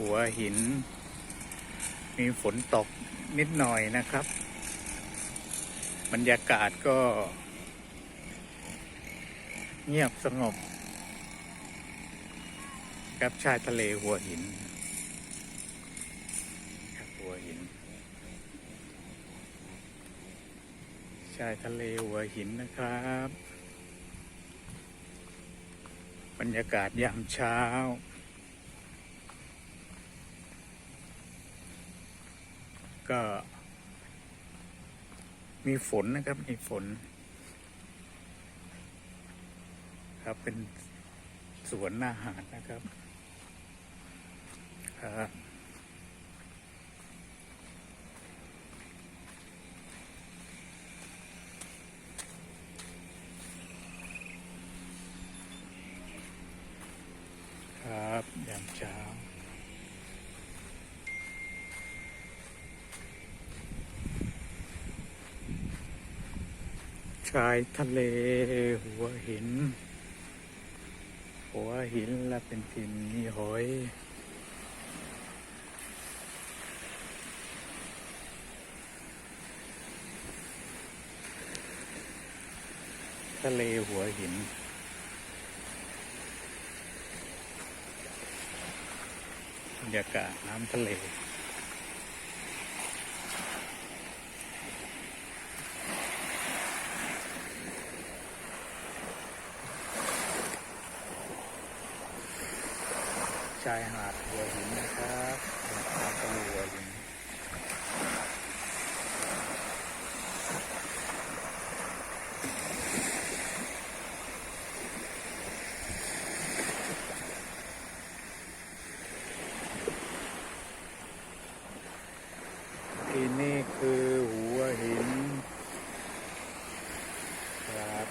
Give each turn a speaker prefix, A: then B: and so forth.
A: หัวหิน มีฝนตกนิดหน่อยนะครับ บรรยากาศก็ เงียบสงบกับชายทะเลหัวหินครับหัวหิน ชายทะเลหัวหินนะครับ บรรยากาศยามเช้า ก็ มีฝนนะครับ มีฝน ครับเป็นสวนอาหารนะครับ ครับครับยามเช้า ชายทะเลหัวหิน หัวหินและเป็นพิมพ์มีหอย ทะเลหัวหินบรรยากาศน้ำทะเล ชายหาดหัวหินนะครับหาดทะเลหัวหินที่นี่คือหัวหินครับ